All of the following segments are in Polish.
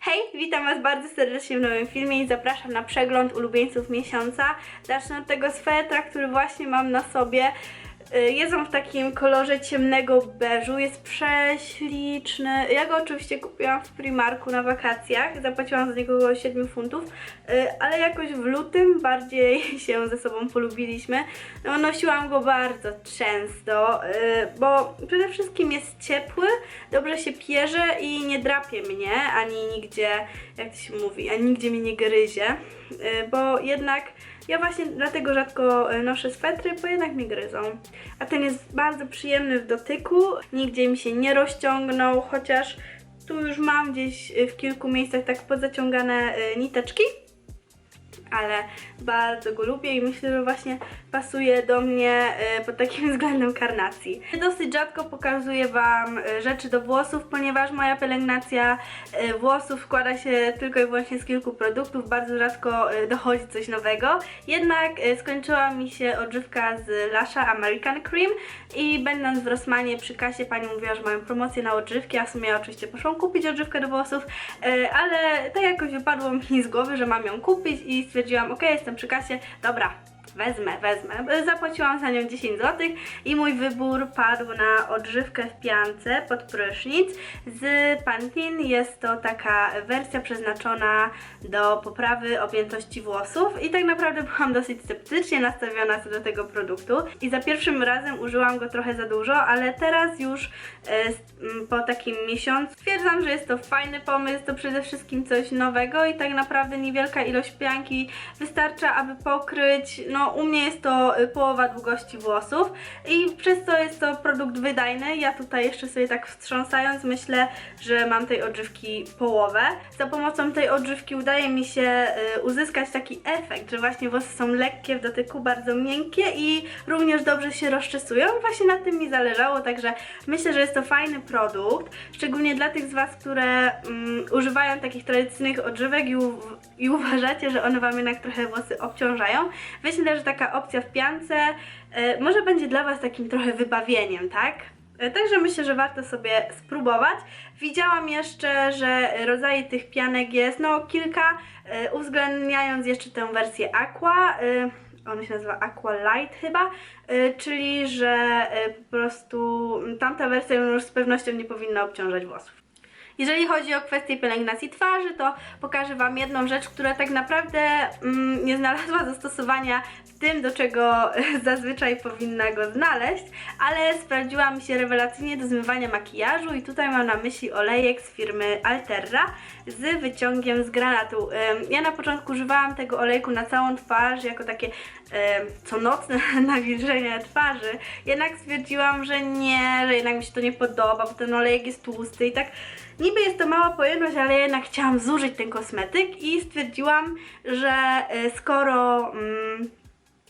Hej, witam Was bardzo serdecznie w nowym filmie i zapraszam na przegląd ulubieńców miesiąca. Zacznę od tego swetra, który właśnie mam na sobie. Y, Jest w takim kolorze ciemnego beżu, jest prześliczny. Ja go oczywiście kupiłam w Primarku na wakacjach, zapłaciłam za niego około 7 funtów, y, ale jakoś w lutym bardziej się ze sobą polubiliśmy. No, nosiłam go bardzo często, y, bo przede wszystkim jest ciepły, dobrze się pierze i nie drapie mnie, ani nigdzie, jak to się mówi, ani nigdzie mnie nie gryzie, bo jednak ja właśnie dlatego rzadko y, noszę swetry, bo jednak mnie gryzą. A ten jest bardzo przyjemny w dotyku, nigdzie mi się nie rozciągnął, chociaż tu już mam gdzieś y, w kilku miejscach tak pozaciągane y, niteczki ale bardzo go lubię i myślę, że właśnie pasuje do mnie e, pod takim względem karnacji. Dosyć rzadko pokazuję Wam e, rzeczy do włosów, ponieważ moja pielęgnacja e, włosów składa się tylko i wyłącznie z kilku produktów, bardzo rzadko dochodzi coś nowego. Jednak skończyła mi się odżywka z Lasha American Cream i będąc w Rossmanie przy kasie pani mówiła, że mają promocję na odżywki, a w sumie oczywiście poszłam kupić odżywkę do włosów, ale tak jakoś wypadło mi z głowy, że mam ją kupić i stwierdziłam, ok, jestem przy kasie, dobra, wezmę, wezmę. Zapłaciłam za nią 10 zł i mój wybór padł na odżywkę w piance pod prysznic z Pantene. Jest to taka wersja przeznaczona do poprawy objętości włosów i tak naprawdę byłam dosyć sceptycznie nastawiona co do tego produktu i za pierwszym razem użyłam go trochę za dużo, ale teraz już e, po takim miesiącu stwierdzam, że jest to fajny pomysł, to przede wszystkim coś nowego i tak naprawdę niewielka ilość pianki wystarcza, aby pokryć, no u mnie jest to y, połowa długości włosów i przez to jest to produkt wydajny. Ja tutaj jeszcze sobie tak wstrząsając myślę, że mam tej odżywki połowę. Za pomocą tej odżywki udaje mi się y, uzyskać taki efekt, że właśnie włosy są lekkie w dotyku, bardzo miękkie i również dobrze się rozczesują. Właśnie na tym mi zależało, także myślę, że jest to fajny produkt, szczególnie dla tych z Was, które mm, używają takich tradycyjnych odżywek i, i uważacie, że one Wam jednak trochę włosy obciążają. Myślę, że taka opcja w piance e, może będzie dla Was takim trochę wybawieniem, tak? E, Także myślę, że warto sobie spróbować. Widziałam jeszcze, że rodzaje tych pianek jest no kilka, e, uwzględniając jeszcze tę wersję Aqua. Ona się nazywa Aqua Light chyba, czyli że po prostu tamta wersja już z pewnością nie powinna obciążać włosów. Jeżeli chodzi o kwestię pielęgnacji twarzy, to pokażę Wam jedną rzecz, która tak naprawdę mm, nie znalazła zastosowania w tym, do czego zazwyczaj powinna go znaleźć, ale sprawdziła mi się rewelacyjnie do zmywania makijażu i tutaj mam na myśli olejek z firmy Alterra z wyciągiem z granatu. Ja na początku używałam tego olejku na całą twarz jako takie ym, conocne nawilżenie twarzy, jednak stwierdziłam, że nie, że jednak mi się to nie podoba, bo ten olejek jest tłusty i tak Niby jest to mała pojemność, ale jednak chciałam zużyć ten kosmetyk i stwierdziłam, że e, skoro mm,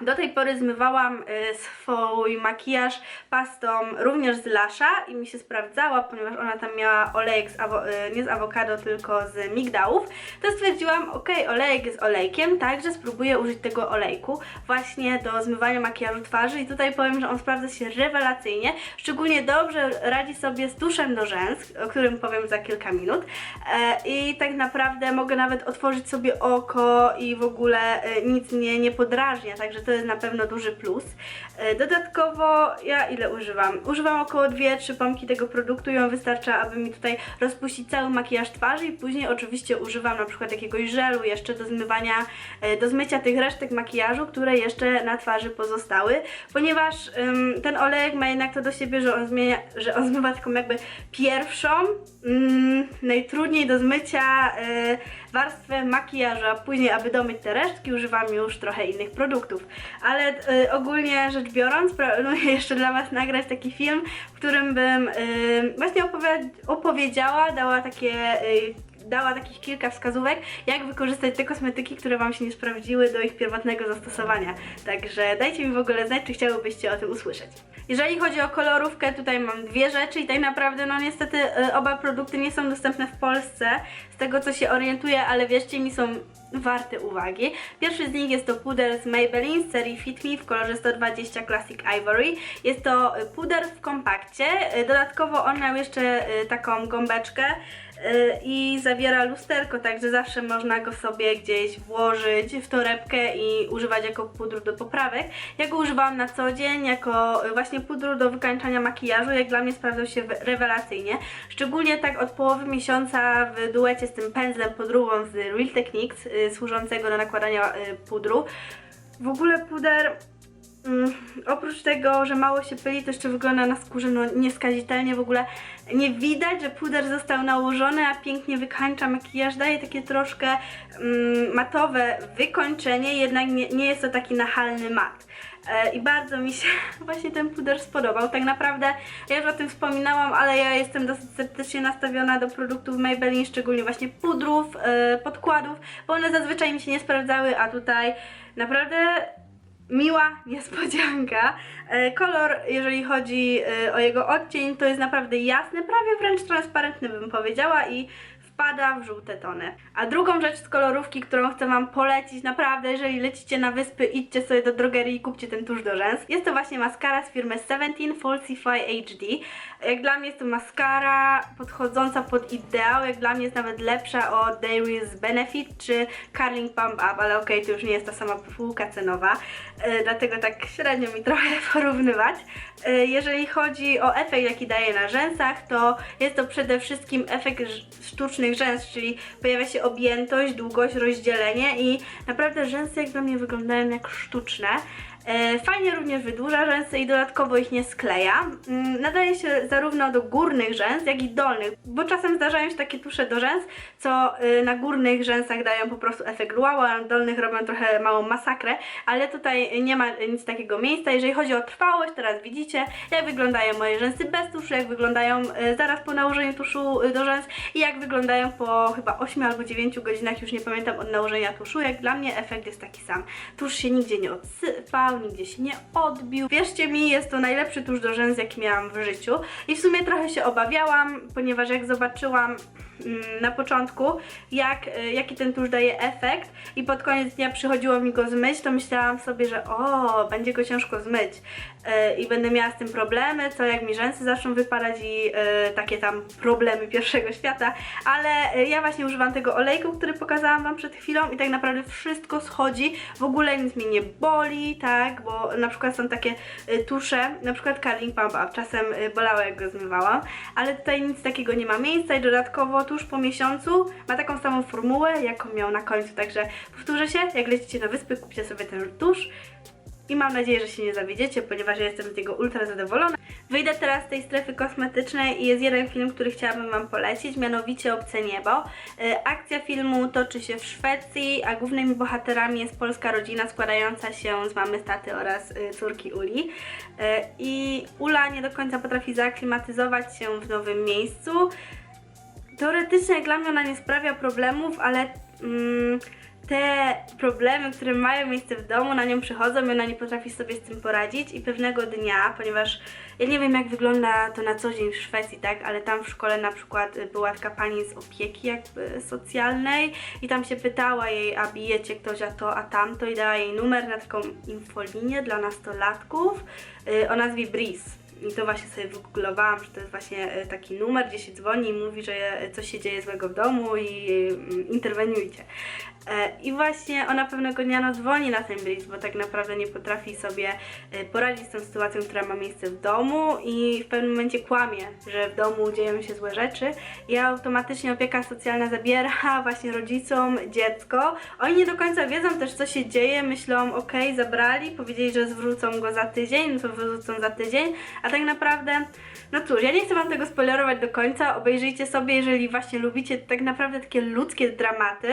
do tej pory zmywałam e, swój makijaż pastą również z Lasha i mi się sprawdzała, ponieważ ona tam miała olejek z e, nie z awokado, tylko z migdałów, to stwierdziłam, ok, olejek jest olejkiem, także spróbuję użyć tego olejku właśnie do zmywania makijażu twarzy. I tutaj powiem, że on sprawdza się rewelacyjnie, szczególnie dobrze radzi sobie z tuszem do rzęs, o którym powiem za kilka minut e, i tak naprawdę mogę nawet otworzyć sobie oko i w ogóle e, nic mnie nie podrażnia, także to jest na pewno duży plus. E, Dodatkowo ja ile używam? Używam około 2-3 pompki tego produktu i on wystarcza, aby mi tutaj rozpuścić cały makijaż twarzy i później oczywiście używam na przykład jakiegoś żelu jeszcze do zmywania, e, do zmycia tych resztek makijażu, które jeszcze na twarzy pozostały, ponieważ ym, ten olejek ma jednak to do siebie, że on, zmienia, że on zmywa taką jakby pierwszą, mm, najtrudniej do zmycia y, warstwę makijażu, a później, aby domyć te resztki, używam już trochę innych produktów. Ale y, ogólnie rzecz biorąc, planuję jeszcze dla Was nagrać taki film, w którym bym y, właśnie opowiedziała, dała takie y, dała takich kilka wskazówek, jak wykorzystać te kosmetyki, które Wam się nie sprawdziły do ich pierwotnego zastosowania. Także dajcie mi w ogóle znać, czy chciałybyście o tym usłyszeć. Jeżeli chodzi o kolorówkę, tutaj mam dwie rzeczy i tak naprawdę, no niestety y, oba produkty nie są dostępne w Polsce, z tego co się orientuję, ale wierzcie mi, są warte uwagi. Pierwszy z nich jest to puder z Maybelline z serii Fit Me w kolorze 120 Classic Ivory. Jest to y, puder w kompakcie, y, dodatkowo on miał jeszcze taką gąbeczkę, i zawiera lusterko, także zawsze można go sobie gdzieś włożyć w torebkę i używać jako pudru do poprawek. Ja go używałam na co dzień jako y, właśnie pudru do wykańczania makijażu, jak dla mnie sprawdzał się we- rewelacyjnie. Szczególnie tak od połowy miesiąca w duecie z tym pędzlem podróbą z Real Techniques y, służącego do nakładania y, pudru. W ogóle puder Mm, oprócz tego, że mało się pyli, to jeszcze wygląda na skórze no, nieskazitelnie. W ogóle nie widać, że puder został nałożony, a pięknie wykańcza makijaż. Daje takie troszkę mm, matowe wykończenie, jednak nie, nie jest to taki nachalny mat. E, I bardzo mi się właśnie ten puder spodobał. Tak naprawdę ja już o tym wspominałam, ale ja jestem dosyć sceptycznie nastawiona do produktów Maybelline, szczególnie właśnie pudrów, e, podkładów, bo one zazwyczaj mi się nie sprawdzały, a tutaj naprawdę miła niespodzianka. E, Kolor, jeżeli chodzi e, o jego odcień, to jest naprawdę jasny, prawie wręcz transparentny bym powiedziała i wpada w żółte tony. A drugą rzecz z kolorówki, którą chcę Wam polecić, naprawdę, jeżeli lecicie na wyspy, idźcie sobie do drogerii i kupcie ten tusz do rzęs. Jest to właśnie maskara z firmy 17 Falsify HD. Jak dla mnie jest to maskara podchodząca pod ideał, jak dla mnie jest nawet lepsza od Dairy's Benefit czy Curling Pump Up, ale okej, to już nie jest ta sama półka cenowa, e, dlatego tak średnio mi trochę porównywać. E, jeżeli chodzi o efekt, jaki daje na rzęsach, to jest to przede wszystkim efekt ż- sztucznych rzęs, czyli pojawia się objętość, długość, rozdzielenie i naprawdę rzęsy jak dla mnie wyglądają jak sztuczne. E, Fajnie również wydłuża rzęsy i dodatkowo ich nie skleja. Mm, Nadaje się zarówno do górnych rzęs, jak i dolnych, bo czasem zdarzają się takie tusze do rzęs, co y, na górnych rzęsach dają po prostu efekt wow, a na dolnych robią trochę małą masakrę, ale tutaj nie ma nic takiego miejsca. Jeżeli chodzi o trwałość, teraz widzicie, jak wyglądają moje rzęsy bez tuszu, jak wyglądają y, zaraz po nałożeniu tuszu y, do rzęs i jak wyglądają po chyba 8 albo 9 godzinach, już nie pamiętam, od nałożenia tuszu. Jak dla mnie efekt jest taki sam. Tusz się nigdzie nie odsypał, nigdzie się nie odbił. Wierzcie mi, jest to najlepszy tusz do rzęs, jaki miałam w życiu. I w sumie trochę się obawiałam, ponieważ jak zobaczyłam mm, na początku, jak, y, jaki ten tusz daje efekt i pod koniec dnia przychodziło mi go zmyć, to myślałam sobie, że o, będzie go ciężko zmyć y, i będę miała z tym problemy, co jak mi rzęsy zaczną wypadać i y, takie tam problemy pierwszego świata, ale ja właśnie używam tego olejku, który pokazałam Wam przed chwilą i tak naprawdę wszystko schodzi, w ogóle nic mnie nie boli, tak, bo na przykład są takie y, tusze, na przykład Curling Pump Up, czasem y, bolało jak go zmywałam, ale tutaj nic takiego nie ma miejsca i dodatkowo tuż po miesiącu ma taką samą formułę, jaką miał na końcu, także powtórzę się, jak lecicie na wyspy, kupcie sobie ten tusz i mam nadzieję, że się nie zawiedziecie, ponieważ ja jestem z niego ultra zadowolona. Wyjdę teraz z tej strefy kosmetycznej i jest jeden film, który chciałabym Wam polecić, mianowicie Obce Niebo. E, Akcja filmu toczy się w Szwecji, a głównymi bohaterami jest polska rodzina składająca się z mamy, taty oraz e, córki Uli. E, I Ula nie do końca potrafi zaaklimatyzować się w nowym miejscu. Teoretycznie jak dla mnie ona nie sprawia problemów, ale mm, te problemy, które mają miejsce w domu, na nią przychodzą i ona nie potrafi sobie z tym poradzić i pewnego dnia, ponieważ ja nie wiem jak wygląda to na co dzień w Szwecji, tak, ale tam w szkole na przykład y, była taka pani z opieki jakby socjalnej i tam się pytała jej, a bijecie ktoś a to, a tamto i dała jej numer na taką infolinię dla nastolatków y, o nazwie Breeze. I to właśnie sobie wygooglowałam, że to jest właśnie e, taki numer, gdzie się dzwoni i mówi, że coś się dzieje złego w domu i mm, interweniujcie. E, I właśnie ona pewnego dnia no, dzwoni na ten bridge, bo tak naprawdę nie potrafi sobie e, poradzić z tą sytuacją, która ma miejsce w domu i w pewnym momencie kłamie, że w domu dzieją się złe rzeczy i automatycznie opieka socjalna zabiera właśnie rodzicom dziecko. Oni nie do końca wiedzą też co się dzieje, myślą okej, zabrali, powiedzieli, że zwrócą go za tydzień, no to wrócą za tydzień, a tak naprawdę No cóż, ja nie chcę Wam tego spoilerować do końca. Obejrzyjcie sobie, jeżeli właśnie lubicie tak naprawdę takie ludzkie dramaty.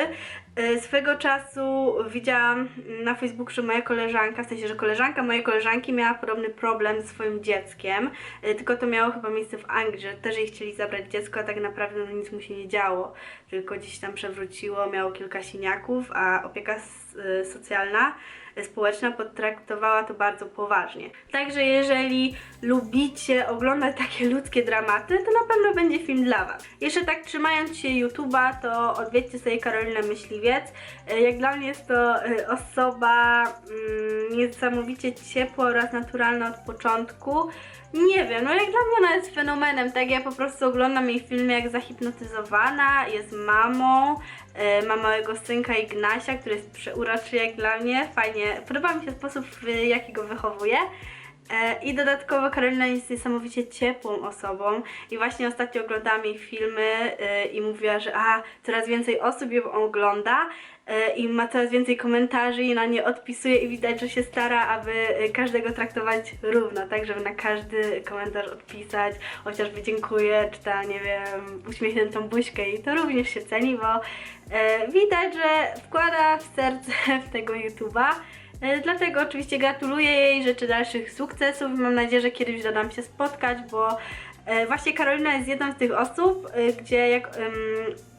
E, Swego czasu widziałam na Facebooku, że moja koleżanka, w sensie, że koleżanka mojej koleżanki miała podobny problem ze swoim dzieckiem, e, tylko to miało chyba miejsce w Anglii, że też jej chcieli zabrać dziecko, a tak naprawdę no, nic mu się nie działo, tylko gdzieś tam przewróciło, miało kilka siniaków, a opieka e, socjalna społeczna potraktowała to bardzo poważnie. Także jeżeli lubicie oglądać takie ludzkie dramaty, to na pewno będzie film dla Was. Jeszcze tak trzymając się YouTube'a, to odwiedźcie sobie Karolinę Myśliwiec. E, Jak dla mnie jest to e, osoba mm, niesamowicie ciepła oraz naturalna od początku. Nie wiem, no jak dla mnie ona jest fenomenem, tak? Ja po prostu oglądam jej filmy jak zahipnotyzowana, jest mamą, e, ma małego synka Ignasia, który jest przeuroczy jak dla mnie, fajnie, podoba mi się sposób, w jaki go wychowuje. E, I dodatkowo Karolina jest niesamowicie ciepłą osobą i właśnie ostatnio oglądałam jej filmy e, i mówiła, że a, coraz więcej osób ją ogląda e, i ma coraz więcej komentarzy i na nie odpisuje i widać, że się stara, aby każdego traktować równo, tak, żeby na każdy komentarz odpisać, chociażby dziękuję, czy ta, nie wiem, uśmiechniętą buźkę i to również się ceni, bo widać, że wkłada w serce w tego YouTube'a. E, Dlatego oczywiście gratuluję jej, życzę dalszych sukcesów i mam nadzieję, że kiedyś uda nam się spotkać, bo e, właśnie Karolina jest jedną z tych osób, e, gdzie jak em,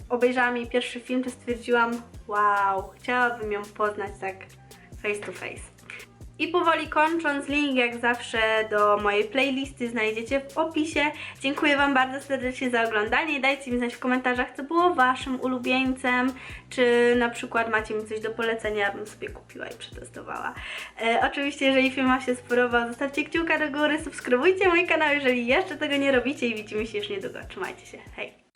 obejrzałam jej pierwszy film, to stwierdziłam, wow, chciałabym ją poznać tak face to face. I powoli kończąc, link jak zawsze do mojej playlisty znajdziecie w opisie. Dziękuję Wam bardzo serdecznie za oglądanie. Dajcie mi znać w komentarzach, co było Waszym ulubieńcem, czy na przykład macie mi coś do polecenia, ja bym sobie kupiła i przetestowała. E, oczywiście, jeżeli film Wam się spodobał, zostawcie kciuka do góry, subskrybujcie mój kanał, jeżeli jeszcze tego nie robicie i widzimy się już niedługo. Trzymajcie się, hej!